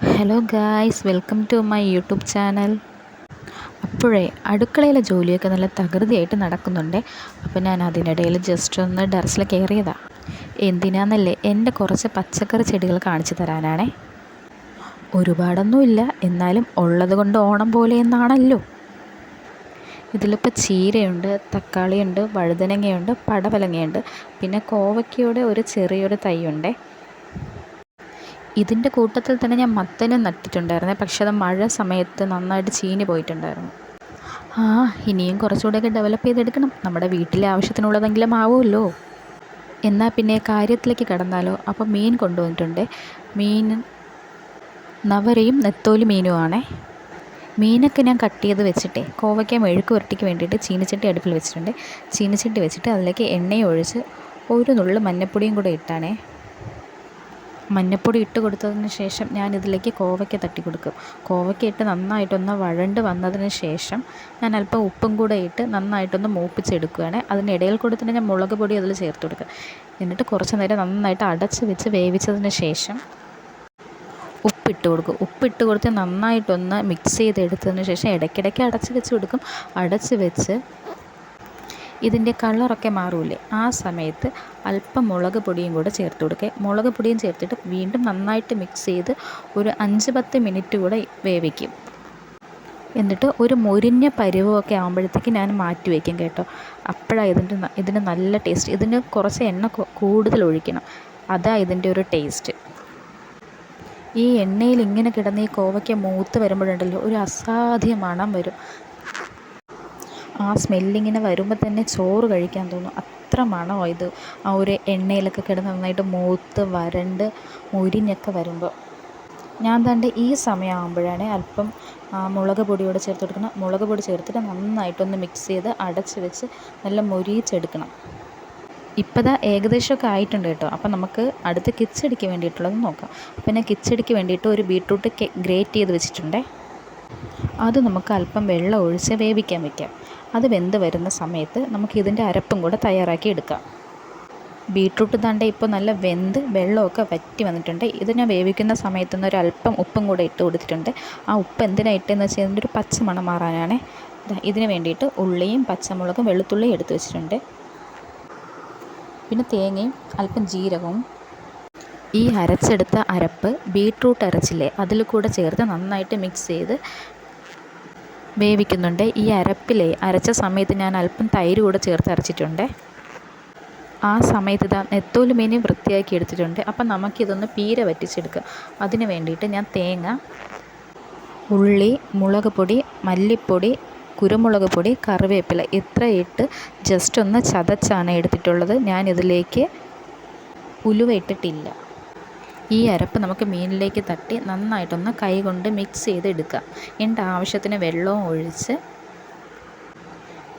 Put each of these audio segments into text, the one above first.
Hello guys welcome to my YouTube channel അപ്പോഴേ അടുക്കളയിലെ ജോലിയൊക്കെ നല്ല തകൃതിയായിട്ട് നടക്കുന്നുണ്ട്. അപ്പോൾ ഞാൻ അതിനിടയിൽ ജസ്റ്റ് ഒന്ന് ഡെറസിൽ കയറിയതാണ് എന്തിനാന്നല്ലേ എന്റെ കുറച്ച് പച്ചക്കറി ചെടികൾ കാണിച്ചു തരാനാണേ? ഒരുപാടൊന്നുമില്ല എന്നാലും ഉള്ളത് കൊണ്ട് ഓണം പോലെ എന്നാണല്ലോ. ഇതിലിപ്പോൾ ചീരയുണ്ട് തക്കാളിയുണ്ട് വഴുതനങ്ങയുണ്ട് പടവലങ്ങയുണ്ട് പിന്നെ കോവയ്ക്കയുടെ ഒരു ചെറിയൊരു തൈയുണ്ടേ. ഇതിന്റെ കൂട്ടത്തിൽ തന്നെ ഞാൻ മത്തനും നട്ടിട്ടുണ്ടായിരുന്നേ. പക്ഷെ അത് മഴ സമയത്ത് നന്നായിട്ട് ചീഞ്ഞ് പോയിട്ടുണ്ടായിരുന്നു. ആ ഇനിയും കുറച്ചുകൂടെയൊക്കെ ഡെവലപ്പ് ചെയ്തെടുക്കണം. നമ്മുടെ വീട്ടിലെ ആവശ്യത്തിനുള്ളതെങ്കിലും ആവുമല്ലോ. എന്നാൽ പിന്നെ കാര്യത്തിലേക്ക് കടന്നാലോ? അപ്പോൾ മീൻ കൊണ്ടുവന്നിട്ടുണ്ട്. മീൻ നവരയും നെത്തോലി മീനുമാണേ മീനൊക്കെ ഞാൻ കട്ട് ചെയ്ത് വെച്ചിട്ടേ കോവയ്ക്ക മെഴുക്ക് വരട്ടിക്ക് വേണ്ടിയിട്ട് ചീനച്ചട്ടി അടുപ്പിൽ വെച്ചിട്ടുണ്ട്. ചീനച്ചട്ടി വെച്ചിട്ട് അതിലേക്ക് എണ്ണയും ഒഴിച്ച് ഒരു നുള്ളു മഞ്ഞപ്പൊടിയും കൂടെ ഇട്ടാണേ. മഞ്ഞപ്പൊടി ഇട്ട് കൊടുത്തതിന് ശേഷം ഞാൻ ഇതിലേക്ക് കോവയ്ക്ക തട്ടി കൊടുക്കും. കോവയ്ക്ക ഇട്ട് നന്നായിട്ടൊന്ന് വഴണ്ട് വന്നതിന് ശേഷം ഞാൻ അല്പം ഉപ്പും കൂടെ ഇട്ട് നന്നായിട്ടൊന്ന് മൂപ്പിച്ചെടുക്കുകയാണ്. അതിനിടയിൽ കൊടുത്തിട്ട് ഞാൻ മുളക് പൊടി അതിൽ ചേർത്ത് കൊടുക്കുക എന്നിട്ട് കുറച്ച് നേരം നന്നായിട്ട് അടച്ച് വെച്ച് വേവിച്ചതിന് ശേഷം ഉപ്പിട്ട് കൊടുക്കും. ഉപ്പിട്ട് കൊടുത്ത് നന്നായിട്ടൊന്ന് മിക്സ് ചെയ്തെടുത്തതിന് ശേഷം ഇടയ്ക്കിടയ്ക്ക് അടച്ച് വെച്ച് കൊടുക്കും. അടച്ച് വെച്ച് ഇതിന്റെ കളറൊക്കെ മാറൂലേ. ആ സമയത്ത് അല്പം മുളക് പൊടിയും കൂടെ ചേർത്ത് കൊടുക്കുക. മുളക് പൊടിയും ചേർത്തിട്ട് വീണ്ടും നന്നായിട്ട് മിക്സ് ചെയ്ത് ഒരു അഞ്ച് പത്ത് മിനിറ്റ് കൂടെ വേവിക്കും. എന്നിട്ട് ഒരു മുരിഞ്ഞ പരുവമൊക്കെ ആകുമ്പോഴത്തേക്ക് ഞാൻ മാറ്റി വയ്ക്കും കേട്ടോ. അപ്പോഴാണ് ഇതിന്റെ ഇതിന് നല്ല ടേസ്റ്റ് ഇതിന് കുറച്ച് എണ്ണ കൂടുതൽ ഒഴിക്കണം. അതാ ഇതിന്റെ ഒരു ടേസ്റ്റ് ഈ എണ്ണയിൽ ഇങ്ങനെ കിടന്ന് ഈ കോവയ്ക്ക മൂത്ത് വരുമ്പോഴുണ്ടല്ലോ ഒരു അസാധ്യ മണം വരും. ആ സ്മെല്ലിങ്ങനെ വരുമ്പോൾ തന്നെ ചോറ് കഴിക്കാൻ തോന്നും. അത്ര മണമാണ് ഇത്. ആ ഒരു എണ്ണയിലൊക്കെ കിടന്ന് നന്നായിട്ട് മൂത്ത് വരണ്ട് മുരിഞ്ഞൊക്കെ വരുമ്പോൾ ഞാൻ തണ്ട് ഈ സമയമാകുമ്പോഴാണ് അല്പം മുളക് പൊടിയോടെ ചേർത്ത് കൊടുക്കണം. മുളക് പൊടി ചേർത്തിട്ട് നന്നായിട്ടൊന്ന് മിക്സ് ചെയ്ത് അടച്ച് വെച്ച് നല്ല മൊരിയിച്ചെടുക്കണം ഇപ്പോൾ ഇതാ ഏകദേശമൊക്കെ ആയിട്ടുണ്ട് കേട്ടോ. അപ്പം നമുക്ക് അടുത്ത കിച്ചടിക്ക് വേണ്ടിയിട്ടുള്ളത് നോക്കാം. പിന്നെ കിച്ചടിക്ക് വേണ്ടിയിട്ട് ഒരു ബീട്രൂട്ട് ഗ്രേറ്റ് ചെയ്ത് വെച്ചിട്ടുണ്ടേ. അത് നമുക്ക് അല്പം വെള്ളം ഒഴിച്ച് വേവിക്കാൻ വെക്കാം. അത് വെന്ത് വരുന്ന സമയത്ത് നമുക്ക് ഇതിന്റെ അരപ്പും കൂടെ തയ്യാറാക്കി എടുക്കാം. ബീട്രൂട്ട് തണ്ട ഇപ്പോൾ നല്ല വെന്ത് വെള്ളമൊക്കെ വറ്റി വന്നിട്ടുണ്ട്. ഇത് ഞാൻ വേവിക്കുന്ന സമയത്ത് നിന്ന് ഒരല്പം ഉപ്പും കൂടെ ഇട്ട് കൊടുത്തിട്ടുണ്ട്. ആ ഉപ്പ് എന്തിനാണ് ഇട്ടെന്ന് വെച്ചാൽ ഇതിന്റെ ഒരു പച്ചമണം മാറാനാണ്. ഇതിന് വേണ്ടിയിട്ട് ഉള്ളിയും പച്ചമുളകും വെളുത്തുള്ളിയും എടുത്തു വെച്ചിട്ടുണ്ട്. പിന്നെ തേങ്ങയും അല്പം ജീരകവും. ഈ അരച്ചെടുത്ത അരപ്പ് ബീട്രൂട്ട് അരച്ചില്ലേ അതിൽ കൂടെ ചേർത്ത് നന്നായിട്ട് മിക്സ് ചെയ്ത് വേവിക്കുന്നുണ്ട്. ഈ അരപ്പിലെ അരച്ച സമയത്ത് ഞാൻ അല്പം തൈര് കൂടെ ചേർത്ത് അരച്ചിട്ടുണ്ട്. ആ സമയത്ത് ഇതാ നെത്തോലി മീൻ വൃത്തിയാക്കി എടുത്തിട്ടുണ്ട്. അപ്പം നമുക്കിതൊന്ന് പീര വറ്റിച്ചെടുക്കുക അതിന് വേണ്ടിയിട്ട് ഞാൻ തേങ്ങ ഉള്ളി മുളക് പൊടി മല്ലിപ്പൊടി കുരുമുളക് പൊടി കറിവേപ്പില ഇത്ര ഇട്ട് ജസ്റ്റ് ഒന്ന് ചതച്ചാണ് എടുത്തിട്ടുള്ളത്. ഞാൻ ഇതിലേക്ക് ഉലുവ ഇട്ടിട്ടില്ല. ഈ അരപ്പ് നമുക്ക് മീനിലേക്ക് തട്ടി നന്നായിട്ടൊന്ന് കൈകൊണ്ട് മിക്സ് ചെയ്ത് എടുക്കാം എന്നിട്ട് ആവശ്യത്തിന് വെള്ളവും ഒഴിച്ച്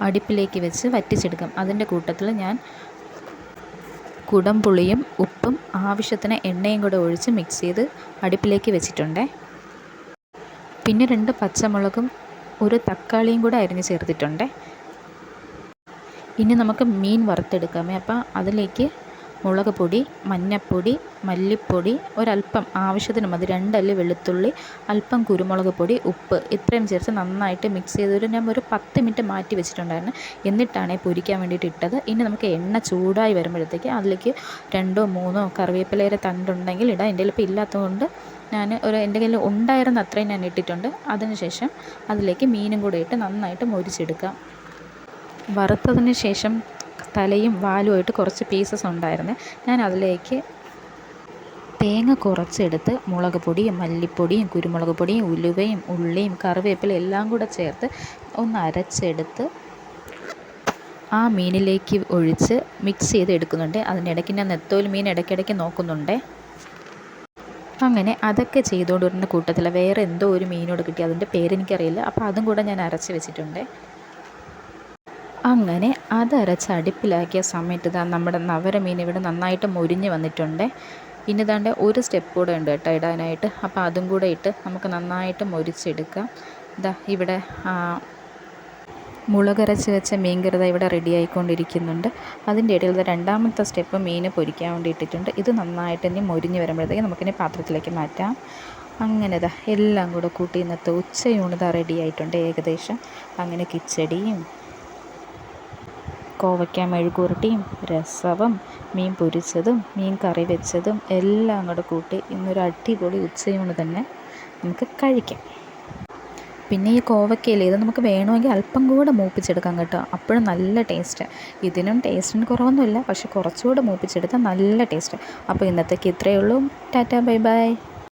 അടുപ്പിലേക്ക് വെച്ച് വറ്റിച്ചെടുക്കാം. അതിന്റെ കൂട്ടത്തിൽ ഞാൻ കുടംപുളിയും ഉപ്പും ആവശ്യത്തിന് എണ്ണയും കൂടെ ഒഴിച്ച് മിക്സ് ചെയ്ത് അടുപ്പിലേക്ക് വെച്ചിട്ടുണ്ട്. പിന്നെ രണ്ട് പച്ചമുളകും ഒരു തക്കാളിയും കൂടെ അരിഞ്ഞ് ചേർത്തിട്ടുണ്ട്. ഇനി നമുക്ക് മീൻ വറുത്തെടുക്കാമേ. അപ്പോൾ അതിലേക്ക് മുളക് പൊടി മഞ്ഞൾപ്പൊടി മല്ലിപ്പൊടി ഒരല്പം ആവശ്യത്തിന് മതി. രണ്ടല്ലി വെളുത്തുള്ളി അല്പം കുരുമുളക് പൊടി ഉപ്പ്. ഇത്രയും ചേർത്ത് നന്നായിട്ട് മിക്സ് ചെയ്തൊരു ഞാൻ ഒരു പത്ത് മിനിറ്റ് മാറ്റി വെച്ചിട്ടുണ്ടായിരുന്നു. എന്നിട്ടാണ് പൊരിക്കാൻ വേണ്ടിയിട്ട് ഇട്ടത്. ഇനി നമുക്ക് എണ്ണ ചൂടായി വരുമ്പോഴത്തേക്ക് അതിലേക്ക് രണ്ടോ മൂന്നോ കറിവേപ്പിലയുടെ തണ്ടുണ്ടെങ്കിൽ ഇടാം. എന്റെ ഇപ്പോൾ ഇല്ലാത്തതുകൊണ്ട് ഞാൻ ഒരു എന്റെ കയ്യിൽ ഉണ്ടായിരുന്ന അത്രയും ഞാൻ ഇട്ടിട്ടുണ്ട്. അതിനുശേഷം അതിലേക്ക് മീനും കൂടെ ഇട്ട് നന്നായിട്ട് മൊരിച്ചെടുക്കാം. വറുത്തതിന് ശേഷം തലയും വാലുമായിട്ട് കുറച്ച് പീസസ് ഉണ്ടായിരുന്നു. ഞാൻ അതിലേക്ക് തേങ്ങ കുറച്ചെടുത്ത് മുളക് പൊടിയും മല്ലിപ്പൊടിയും കുരുമുളക് പൊടിയും ഉലുവയും ഉള്ളിയും കറിവേപ്പില എല്ലാം കൂടെ ചേർത്ത് ഒന്ന് അരച്ചെടുത്ത് ആ മീനിലേക്ക് ഒഴിച്ച് മിക്സ് ചെയ്ത് എടുക്കുന്നുണ്ട് അതിനിടയ്ക്ക് ഞാൻ നെത്തോൽ മീൻ ഇടയ്ക്കിടയ്ക്ക് നോക്കുന്നുണ്ട്. അങ്ങനെ അതൊക്കെ ചെയ്തുകൊണ്ട് വരുന്ന കൂട്ടത്തിൽ വേറെ എന്തോ ഒരു മീനോട് കിട്ടി. അതിന്റെ പേരെനിക്കറിയില്ല. അപ്പോൾ അതും കൂടെ ഞാൻ അരച്ച് വെച്ചിട്ടുണ്ട്. അങ്ങനെ അതരച്ച് അടുപ്പിലാക്കിയ സമയത്ത് ഇതാ നമ്മുടെ നവരമീൻ ഇവിടെ നന്നായിട്ട് മുരിഞ്ഞ് വന്നിട്ടുണ്ട്. ഇനി ഇതാണ്ട് ഒരു സ്റ്റെപ്പ് കൂടെ ഉണ്ട് കേട്ടോ ഇടാനായിട്ട്. അപ്പോൾ അതും കൂടെ ഇട്ട് നമുക്ക് നന്നായിട്ട് മുരിച്ചെടുക്കാം. ഇതാ ഇവിടെ മുളകരച്ച് വെച്ച മീൻ കറി ഇവിടെ റെഡി ആയിക്കൊണ്ടിരിക്കുന്നുണ്ട്. അതിന്റെ ഇടയിൽ രണ്ടാമത്തെ സ്റ്റെപ്പ് മീൻ പൊരിക്കാൻ വേണ്ടി ഇട്ടിട്ടുണ്ട്. ഇത് നന്നായിട്ട് ഇനി മൊരിഞ്ഞ് വരുമ്പോഴത്തേക്ക് നമുക്കിനി പാത്രത്തിലേക്ക് മാറ്റാം. അങ്ങനെ ഇതാ എല്ലാം കൂടെ കൂട്ടി ഇന്നത്തെ ഉച്ചയൂണിത റെഡി ആയിട്ടുണ്ട് ഏകദേശം. അങ്ങനെ കിച്ചടിയും കോവയ്ക്ക മെഴുക്കുരുട്ടിയും രസവും മീൻ പൊരിച്ചതും മീൻ കറി വെച്ചതും എല്ലാം കൂടെ കൂട്ടി ഇന്നൊരു അടിപൊളി ഉച്ചയൂണ് തന്നെ നമുക്ക് കഴിക്കാം. പിന്നെ ഈ കോവയ്ക്കയില്ലേ ഇത് നമുക്ക് വേണമെങ്കിൽ അല്പം കൂടെ മൂപ്പിച്ചെടുക്കാം കേട്ടോ. അപ്പോഴും നല്ല ടേസ്റ്റ് ഇതിനും ടേസ്റ്റിന് കുറവൊന്നുമില്ല പക്ഷെ കുറച്ചുകൂടെ മൂപ്പിച്ചെടുത്താൽ നല്ല ടേസ്റ്റ് അപ്പോൾ ഇന്നത്തേക്ക് ഇത്രയേ ഉള്ളൂ. Tata bye bye.